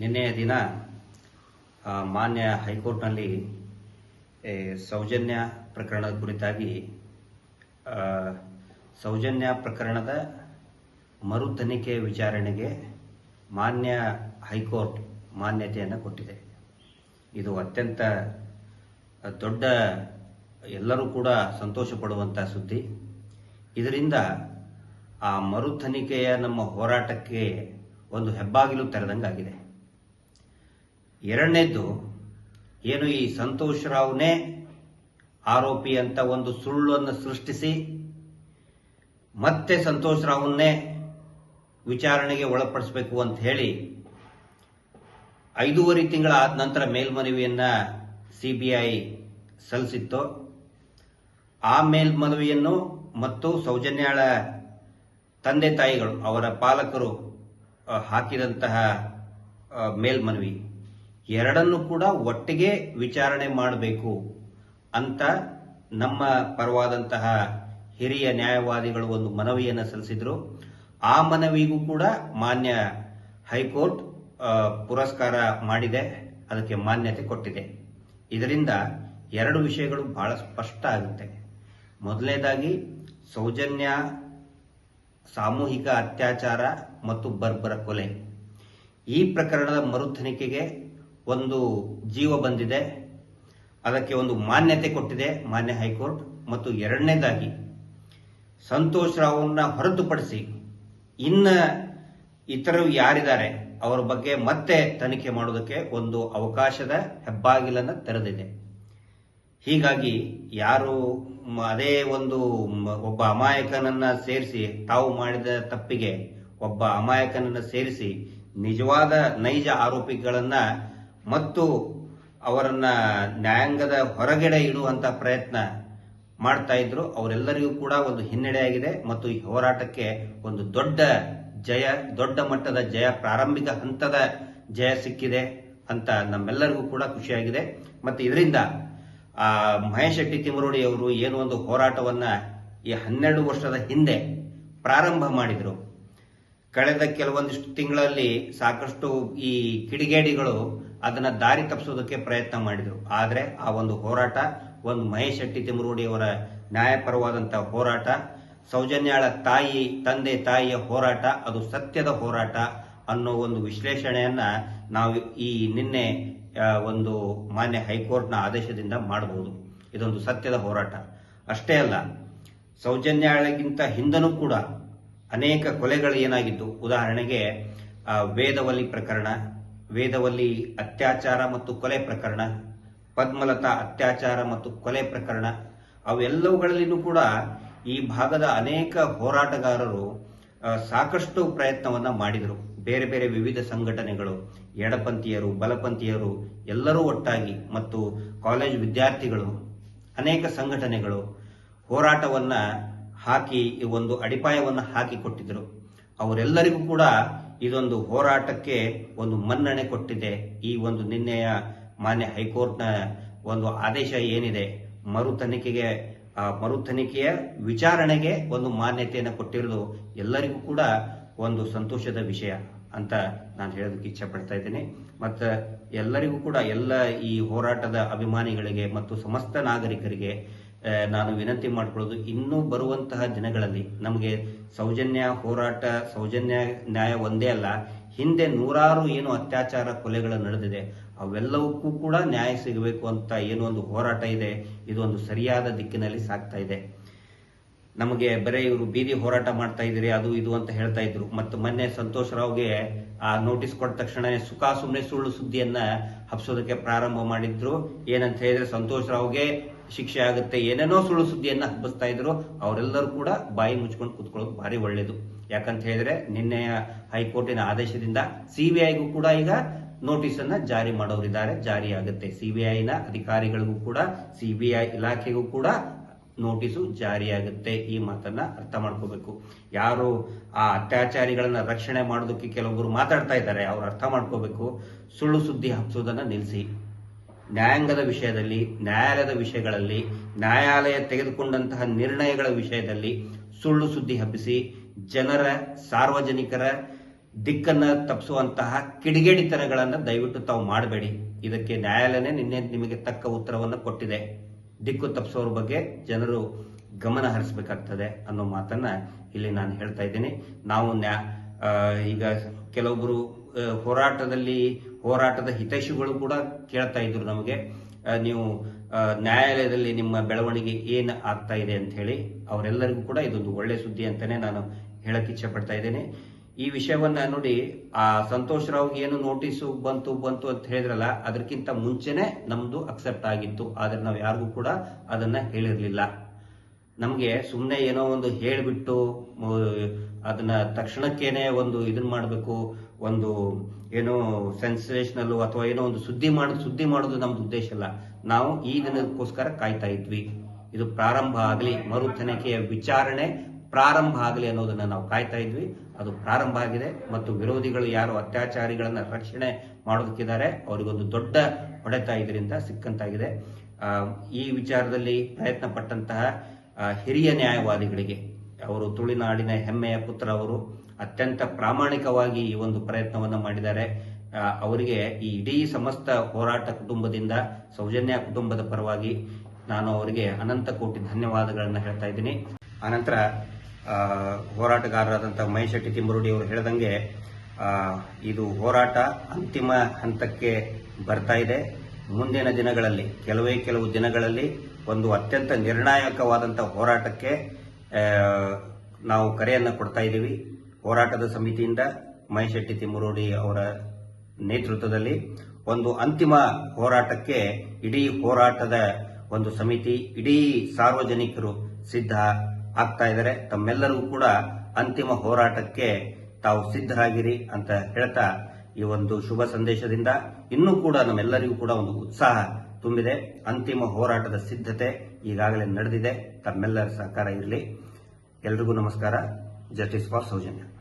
ನಿನ್ನೆಯ ದಿನ ಮಾನ್ಯ ಹೈಕೋರ್ಟ್ನಲ್ಲಿ ಸೌಜನ್ಯ ಪ್ರಕರಣದ ಕುರಿತಾಗಿ ಸೌಜನ್ಯ ಪ್ರಕರಣದ ಮರು ತನಿಖೆ ವಿಚಾರಣೆಗೆ ಮಾನ್ಯ ಹೈಕೋರ್ಟ್ ಮಾನ್ಯತೆಯನ್ನು ಕೊಟ್ಟಿದೆ. ಇದು ಅತ್ಯಂತ ದೊಡ್ಡ, ಎಲ್ಲರೂ ಕೂಡ ಸಂತೋಷ ಪಡುವಂಥ ಸುದ್ದಿ. ಇದರಿಂದ ಆ ಮರು ತನಿಖೆಯ ನಮ್ಮ ಹೋರಾಟಕ್ಕೆ ಒಂದು ಹೆಬ್ಬಾಗಿಲು ತೆರೆದಂಗಾಗಿದೆ. ಎರಡನೇದ್ದು, ಏನು ಈ ಸಂತೋಷ್ ರಾವ್ನೇ ಆರೋಪಿ ಅಂತ ಒಂದು ಸುಳ್ಳನ್ನು ಸೃಷ್ಟಿಸಿ ಮತ್ತೆ ಸಂತೋಷ್ ರಾವ್ನೇ ವಿಚಾರಣೆಗೆ ಒಳಪಡಿಸಬೇಕು ಅಂತ ಹೇಳಿ ಐದೂವರೆ ತಿಂಗಳ ಆದ ನಂತರ ಮೇಲ್ಮನವಿಯನ್ನ ಸಿಬಿಐ ಸಲ್ಲಿಸಿತ್ತು. ಆ ಮೇಲ್ಮನವಿಯನ್ನು ಮತ್ತು ಸೌಜನ್ಯಾಳ ತಂದೆ ತಾಯಿಗಳು, ಅವರ ಪಾಲಕರು ಹಾಕಿದಂತಹ ಮೇಲ್ಮನವಿ. ಎರಡನ್ನು ಕೂಡ ಒಟ್ಟಿಗೆ ವಿಚಾರಣೆ ಮಾಡಬೇಕು ಅಂತ ನಮ್ಮ ಪರವಾದಂತಹ ಹಿರಿಯ ನ್ಯಾಯವಾದಿಗಳು ಒಂದು ಮನವಿಯನ್ನು ಸಲ್ಲಿಸಿದ್ರು. ಆ ಮನವಿಗೂ ಕೂಡ ಮಾನ್ಯ ಹೈಕೋರ್ಟ್ ಪುರಸ್ಕಾರ ಮಾಡಿದೆ. ಅದಕ್ಕೆ ಮಾನ್ಯತೆ ಕೊಟ್ಟಿದೆ. ಇದರಿಂದ ಎರಡು ವಿಷಯಗಳು ಬಹಳ ಸ್ಪಷ್ಟ ಆಗುತ್ತೆ. ಮೊದಲನೇದಾಗಿ, ಸೌಜನ್ಯ, ಸಾಮೂಹಿಕ ಅತ್ಯಾಚಾರ ಮತ್ತು ಬರ್ಬರ ಕೊಲೆ. ಈ ಪ್ರಕರಣದ ಮರು ತನಿಖೆಗೆ ಒಂದು ಜೀವ ಬಂದಿದೆ, ಅದಕ್ಕೆ ಒಂದು ಮಾನ್ಯತೆ ಕೊಟ್ಟಿದೆ, ಮಾನ್ಯ ಹೈಕೋರ್ಟ್. ಮತ್ತು ಎರಡನೇದಾಗಿ, ಸಂತೋಷ್ ರಾವ್ನ ಹೊರತುಪಡಿಸಿ ಇನ್ನ ಇತರರು ಯಾರಿದ್ದಾರೆ, ಅವರ ಬಗ್ಗೆ ಮತ್ತೆ ತನಿಖೆ ಮಾಡೋದಕ್ಕೆ ಒಂದು ಅವಕಾಶದ ಹೆಬ್ಬಾಗಿಲನ್ನು ತೆರೆದಿದೆ. ಹೀಗಾಗಿ ಯಾರು ಅದೇ ಒಂದು ಒಬ್ಬ ಅಮಾಯಕನನ್ನ ಸೇರಿಸಿ, ತಾವು ಮಾಡಿದ ತಪ್ಪಿಗೆ ಒಬ್ಬ ಅಮಾಯಕನನ್ನ ಸೇರಿಸಿ ನಿಜವಾದ ನೈಜ ಆರೋಪಿಗಳನ್ನ ಮತ್ತು ಅವರನ್ನ ನ್ಯಾಯಾಂಗದ ಹೊರಗಡೆ ಇಡುವಂತ ಪ್ರಯತ್ನ ಮಾಡ್ತಾ ಇದ್ರು. ಅವರೆಲ್ಲರಿಗೂ ಕೂಡ ಒಂದು ಹಿನ್ನಡೆಯಾಗಿದೆ ಮತ್ತು ಈ ಹೋರಾಟಕ್ಕೆ ಒಂದು ದೊಡ್ಡ ಜಯ, ದೊಡ್ಡ ಮಟ್ಟದ ಜಯ, ಪ್ರಾರಂಭಿಕ ಹಂತದ ಜಯ ಸಿಕ್ಕಿದೆ ಅಂತ ನಮ್ಮೆಲ್ಲರಿಗೂ ಕೂಡ ಖುಷಿಯಾಗಿದೆ. ಮತ್ತು ಇದರಿಂದ, ಆ, ಮಹೇಶ್ ಶೆಟ್ಟಿ ತಿಮರೋಡಿ ಅವರು ಏನು ಒಂದು ಹೋರಾಟವನ್ನ ಈ ಹನ್ನೆರಡು ವರ್ಷದ ಹಿಂದೆ ಪ್ರಾರಂಭ ಮಾಡಿದ್ರು. ಕಳೆದ ಕೆಲವೊಂದಿಷ್ಟು ತಿಂಗಳಲ್ಲಿ ಸಾಕಷ್ಟು ಈ ಕಿಡಿಗೇಡಿಗಳು ಅದನ್ನ ದಾರಿ ತಪ್ಪಿಸೋದಕ್ಕೆ ಪ್ರಯತ್ನ ಮಾಡಿದ್ರು. ಆದರೆ ಆ ಒಂದು ಹೋರಾಟ, ಒಂದು ಮಹೇಶ್ ಶೆಟ್ಟಿ ತಿಮರೋಡಿಯವರ ನ್ಯಾಯಪರವಾದಂತಹ ಹೋರಾಟ, ಸೌಜನ್ಯಾಳ ತಾಯಿ, ತಂದೆ ತಾಯಿಯ ಹೋರಾಟ, ಅದು ಸತ್ಯದ ಹೋರಾಟ ಅನ್ನೋ ಒಂದು ವಿಶ್ಲೇಷಣೆಯನ್ನ ನಾವು ಈ ನಿನ್ನೆ ಒಂದು ಮಾನ್ಯ ಹೈಕೋರ್ಟ್ನ ಆದೇಶದಿಂದ ಮಾಡಬಹುದು ಇದೊಂದು ಸತ್ಯದ ಹೋರಾಟ. ಅಷ್ಟೇ ಅಲ್ಲ, ಸೌಜನ್ಯಾಳಗಿಂತ ಹಿಂದನೂ ಕೂಡ ಅನೇಕ ಕೊಲೆಗಳು ಏನಾಗಿದ್ದು? ಉದಾಹರಣೆಗೆ ವೇದವಲ್ಲಿ ಪ್ರಕರಣ ವೇದವಲ್ಲಿ ಅತ್ಯಾಚಾರ ಮತ್ತು ಕೊಲೆ ಪ್ರಕರಣ, ಪದ್ಮಲತಾ ಅತ್ಯಾಚಾರ ಮತ್ತು ಕೊಲೆ ಪ್ರಕರಣ, ಅವೆಲ್ಲವುಗಳಲ್ಲಿನೂ ಕೂಡ ಈ ಭಾಗದ ಅನೇಕ ಹೋರಾಟಗಾರರು ಸಾಕಷ್ಟು ಪ್ರಯತ್ನವನ್ನ ಮಾಡಿದರು. ಬೇರೆ ಬೇರೆ ವಿವಿಧ ಸಂಘಟನೆಗಳು, ಎಡಪಂಥೀಯರು, ಬಲಪಂಥೀಯರು, ಎಲ್ಲರೂ ಒಟ್ಟಾಗಿ ಮತ್ತು ಕಾಲೇಜ್ ವಿದ್ಯಾರ್ಥಿಗಳು, ಅನೇಕ ಸಂಘಟನೆಗಳು ಹೋರಾಟವನ್ನ ಹಾಕಿ ಈ ಒಂದು ಅಡಿಪಾಯವನ್ನು ಹಾಕಿ ಕೊಟ್ಟಿದ್ರು ಅವರೆಲ್ಲರಿಗೂ ಕೂಡ ಇದೊಂದು ಹೋರಾಟಕ್ಕೆ ಒಂದು ಮನ್ನಣೆ ಕೊಟ್ಟಿದೆ. ಈ ಒಂದು ನಿನ್ನೆಯ ಮಾನ್ಯ ಹೈಕೋರ್ಟ್ನ ಒಂದು ಆದೇಶ ಏನಿದೆ? ಮರು ತನಿಖೆಗೆ ಮರು ತನಿಖೆಯ ವಿಚಾರಣೆಗೆ ಒಂದು ಮಾನ್ಯತೆಯನ್ನು ಕೊಟ್ಟಿರೋದು ಎಲ್ಲರಿಗೂ ಕೂಡ ಒಂದು ಸಂತೋಷದ ವಿಷಯ ಅಂತ ನಾನು ಹೇಳೋದಕ್ಕೆ ಇಚ್ಛೆ ಪಡ್ತಾ ಇದ್ದೀನಿ. ಮತ್ತು ಎಲ್ಲರಿಗೂ ಕೂಡ ಎಲ್ಲ ಈ ಹೋರಾಟದ ಅಭಿಮಾನಿಗಳಿಗೆ ಮತ್ತು ಸಮಸ್ತ ನಾಗರಿಕರಿಗೆ ನಾನು ವಿನಂತಿ ಮಾಡಿಕೊಳ್ಳೋದು ಇನ್ನೂ ಬರುವಂತಹ ದಿನಗಳಲ್ಲಿ ನಮಗೆ ಸೌಜನ್ಯ ಹೋರಾಟ, ಸೌಜನ್ಯ ನ್ಯಾಯ ಒಂದೇ ಅಲ್ಲ, ಹಿಂದೆ ನೂರಾರು ಏನು ಅತ್ಯಾಚಾರ ಕೊಲೆಗಳು ನಡೆದಿದೆ, ಅವೆಲ್ಲವಕ್ಕೂ ಕೂಡ ನ್ಯಾಯ ಸಿಗಬೇಕು ಅಂತ ಏನು ಒಂದು ಹೋರಾಟ ಇದೆ ಇದು ಒಂದು ಸರಿಯಾದ ದಿಕ್ಕಿನಲ್ಲಿ ಸಾಗ್ತಾ ಇದೆ. ನಮಗೆ ಬರೀ ಇವರು ಬೀದಿ ಹೋರಾಟ ಮಾಡ್ತಾ ಇದ್ದೀರಿ, ಅದು ಇದು ಅಂತ ಹೇಳ್ತಾ ಇದ್ರು. ಮತ್ತು ಮೊನ್ನೆ ಸಂತೋಷ್ ರಾವ್ಗೆ ಆ ನೋಟಿಸ್ ಕೊಟ್ಟ ತಕ್ಷಣನೇ ಸುಖ ಸುಮ್ಮನೆ ಸುಳ್ಳು ಸುದ್ದಿಯನ್ನ ಹಬ್ಸೋದಕ್ಕೆ ಪ್ರಾರಂಭ ಮಾಡಿದ್ರು. ಏನಂತ ಹೇಳಿದ್ರೆ ಸಂತೋಷ್ ರಾವ್ಗೆ ಶಿಕ್ಷೆ ಆಗುತ್ತೆ, ಏನೇನೋ ಸುಳ್ಳು ಸುದ್ದಿಯನ್ನ ಹಬ್ಬಿಸ್ತಾ ಇದ್ರು. ಅವರೆಲ್ಲರೂ ಕೂಡ ಬಾಯಿ ಮುಚ್ಕೊಂಡು ಕುತ್ಕೊಳ್ಳೋದು ಭಾರಿ ಒಳ್ಳೇದು. ಯಾಕಂತ ಹೇಳಿದ್ರೆ ನಿನ್ನೆಯ ಹೈಕೋರ್ಟಿನ ಆದೇಶದಿಂದ ಸಿಬಿಐಗೂ ಕೂಡ ಈಗ ನೋಟಿಸ್ ಅನ್ನ ಜಾರಿ ಮಾಡೋರಿದ್ದಾರೆ, ಜಾರಿ ಆಗುತ್ತೆ. ಸಿಬಿಐನ ಅಧಿಕಾರಿಗಳಿಗೂ ಕೂಡ ಸಿಬಿಐ ಇಲಾಖೆಗೂ ಕೂಡ ನೋಟಿಸು ಜಾರಿಯಾಗುತ್ತೆ. ಈ ಮಾತನ್ನ ಅರ್ಥ ಮಾಡ್ಕೋಬೇಕು. ಯಾರು ಆ ಅತ್ಯಾಚಾರಿಗಳನ್ನ ರಕ್ಷಣೆ ಮಾಡೋದಕ್ಕೆ ಕೆಲವೊಬ್ಬರು ಮಾತಾಡ್ತಾ ಇದ್ದಾರೆ, ಅವ್ರು ಅರ್ಥ ಮಾಡ್ಕೋಬೇಕು. ಸುಳ್ಳು ಸುದ್ದಿ ಹಬ್ಸೋದನ್ನ ನಿಲ್ಲಿಸಿ ನ್ಯಾಯಾಂಗದ ವಿಷಯದಲ್ಲಿ, ನ್ಯಾಯಾಲಯದ ವಿಷಯಗಳಲ್ಲಿ, ನ್ಯಾಯಾಲಯ ತೆಗೆದುಕೊಂಡಂತಹ ನಿರ್ಣಯಗಳ ವಿಷಯದಲ್ಲಿ ಸುಳ್ಳು ಸುದ್ದಿ ಹಬ್ಬಿಸಿ, ಜನರ, ಸಾರ್ವಜನಿಕರ ದಿಕ್ಕನ್ನ ತಪ್ಪಿಸುವಂತಹ ಕಿಡಿಗೇಡಿತನಗಳನ್ನು ದಯವಿಟ್ಟು ತಾವು ಮಾಡಬೇಡಿ. ಇದಕ್ಕೆ ನ್ಯಾಯಾಲಯನೇ ನಿನ್ನೆ ನಿಮಗೆ ತಕ್ಕ ಉತ್ತರವನ್ನು ಕೊಟ್ಟಿದೆ. ದಿಕ್ಕು ತಪ್ಪಿಸೋರ ಬಗ್ಗೆ ಜನರು ಗಮನ ಹರಿಸಬೇಕಾಗ್ತದೆ ಅನ್ನೋ ಮಾತನ್ನ ಇಲ್ಲಿ ನಾನು ಹೇಳ್ತಾ ಇದ್ದೀನಿ. ನಾವು ಈಗ ಕೆಲವೊಬ್ಬರು ಹೋರಾಟದಲ್ಲಿ, ಹೋರಾಟದ ಹಿತೈಷಿಗಳು ಕೂಡ ಕೇಳ್ತಾ ಇದ್ರು ನಮಗೆ. ನೀವು ನ್ಯಾಯಾಲಯದಲ್ಲಿ ನಿಮ್ಮ ಬೆಳವಣಿಗೆ ಏನು ಆಗ್ತಾ ಇದೆ ಅಂತ ಹೇಳಿ ಅವರೆಲ್ಲರಿಗೂ ಕೂಡ ಇದೊಂದು ಒಳ್ಳೆ ಸುದ್ದಿ ಅಂತಾನೆ ನಾನು ಹೇಳಕ್ಕೆ ಇಚ್ಛೆ ಪಡ್ತಾ ಇದ್ದೇನೆ. ಈ ವಿಷಯವನ್ನ ನೋಡಿ ಆ ಸಂತೋಷ್ ರಾವ್ ಏನು ನೋಟಿಸು ಬಂತು ಬಂತು ಅಂತ ಹೇಳಿದ್ರಲ್ಲ, ಅದಕ್ಕಿಂತ ಮುಂಚೆನೆ ನಮ್ದು ಅಕ್ಸೆಪ್ಟ್ ಆಗಿತ್ತು. ಆದ್ರೆ ನಾವು ಯಾರಿಗೂ ಕೂಡ ಅದನ್ನ ಹೇಳಿರ್ಲಿಲ್ಲ. ನಮಗೆ ಸುಮ್ಮನೆ ಏನೋ ಒಂದು ಹೇಳಿಬಿಟ್ಟು ಅದನ್ನ ತಕ್ಷಣಕ್ಕೇನೆ ಒಂದು ಇದನ್ನ ಮಾಡಬೇಕು, ಒಂದು ಏನೋ ಸೆನ್ಸೇಷನಲ್ ಅಥವಾ ಏನೋ ಒಂದು ಸುದ್ದಿ ಮಾಡ, ಸುದ್ದಿ ಮಾಡೋದು ನಮ್ದು ಉದ್ದೇಶ ಅಲ್ಲ. ನಾವು ಈ ದಿನಕ್ಕೋಸ್ಕರ ಕಾಯ್ತಾ ಇದ್ವಿ. ಇದು ಪ್ರಾರಂಭ ಆಗಲಿ ಮರು ವಿಚಾರಣೆ ಪ್ರಾರಂಭ ಆಗಲಿ ಅನ್ನೋದನ್ನು ನಾವು ಕಾಯ್ತಾ ಇದ್ವಿ. ಅದು ಪ್ರಾರಂಭ ಆಗಿದೆ ಮತ್ತು ವಿರೋಧಿಗಳು ಯಾರು ಅತ್ಯಾಚಾರಿಗಳನ್ನ ರಕ್ಷಣೆ ಮಾಡೋದಕ್ಕಿದ್ದಾರೆ, ಅವರಿಗೊಂದು ದೊಡ್ಡ ಹೊಡೆತ ಇದರಿಂದ ಸಿಕ್ಕಂತಾಗಿದೆ. ಈ ವಿಚಾರದಲ್ಲಿ ಪ್ರಯತ್ನ ಪಟ್ಟಂತಹ ಹಿರಿಯ ನ್ಯಾಯವಾದಿಗಳಿಗೆ, ಅವರು ತುಳುನಾಡಿನ ಹೆಮ್ಮೆಯ ಪುತ್ರ ಅವರು ಅತ್ಯಂತ ಪ್ರಾಮಾಣಿಕವಾಗಿ ಈ ಒಂದು ಪ್ರಯತ್ನವನ್ನು ಮಾಡಿದ್ದಾರೆ. ಅವರಿಗೆ ಈ ಇಡೀ ಸಮಸ್ತ ಹೋರಾಟ ಕುಟುಂಬದಿಂದ, ಸೌಜನ್ಯ ಕುಟುಂಬದ ಪರವಾಗಿ ನಾನು ಅವರಿಗೆ ಅನಂತ ಕೋಟಿ ಧನ್ಯವಾದಗಳನ್ನು ಹೇಳ್ತಾ ಇದ್ದೀನಿ. ಅನಂತರ ಆ, ಹೋರಾಟಗಾರರಾದಂತಹ ತಿಮ್ಮರುಡಿ ಅವರು ಹೇಳಿದಂಗೆ ಇದು ಹೋರಾಟ ಅಂತಿಮ ಹಂತಕ್ಕೆ ಬರ್ತಾ ಇದೆ. ಮುಂದಿನ ದಿನಗಳಲ್ಲಿ ಕೆಲವೇ ಕೆಲವು ದಿನಗಳಲ್ಲಿ ಒಂದು ಅತ್ಯಂತ ನಿರ್ಣಾಯಕವಾದಂಥ ಹೋರಾಟಕ್ಕೆ ನಾವು ಕರೆಯನ್ನು ಕೊಡ್ತಾ ಇದ್ದೀವಿ. ಹೋರಾಟದ ಸಮಿತಿಯಿಂದ ಮಹೇಶ್ ಶೆಟ್ಟಿ ತಿಮ್ಮರೋಡಿ ಅವರ ನೇತೃತ್ವದಲ್ಲಿ ಒಂದು ಅಂತಿಮ ಹೋರಾಟಕ್ಕೆ ಇಡೀ ಹೋರಾಟದ ಒಂದು ಸಮಿತಿ ಇಡೀ ಸಾರ್ವಜನಿಕರು ಸಿದ್ಧ ಆಗ್ತಾ ಇದ್ದಾರೆ. ತಮ್ಮೆಲ್ಲರಿಗೂ ಕೂಡ ಅಂತಿಮ ಹೋರಾಟಕ್ಕೆ ತಾವು ಸಿದ್ಧರಾಗಿರಿ ಅಂತ ಹೇಳ್ತಾ ಈ ಒಂದು ಶುಭ ಸಂದೇಶದಿಂದ ಇನ್ನೂ ಕೂಡ ನಮ್ಮೆಲ್ಲರಿಗೂ ಕೂಡ ಒಂದು ಉತ್ಸಾಹ ತುಂಬಿದೆ. ಅಂತಿಮ ಹೋರಾಟದ ಸಿದ್ಧತೆ ಈಗಾಗಲೇ ನಡೆದಿದೆ. ತಮ್ಮೆಲ್ಲರ ಸಹಕಾರ ಇರಲಿ. ಎಲ್ರಿಗೂ ನಮಸ್ಕಾರ. Justice for Soujanya.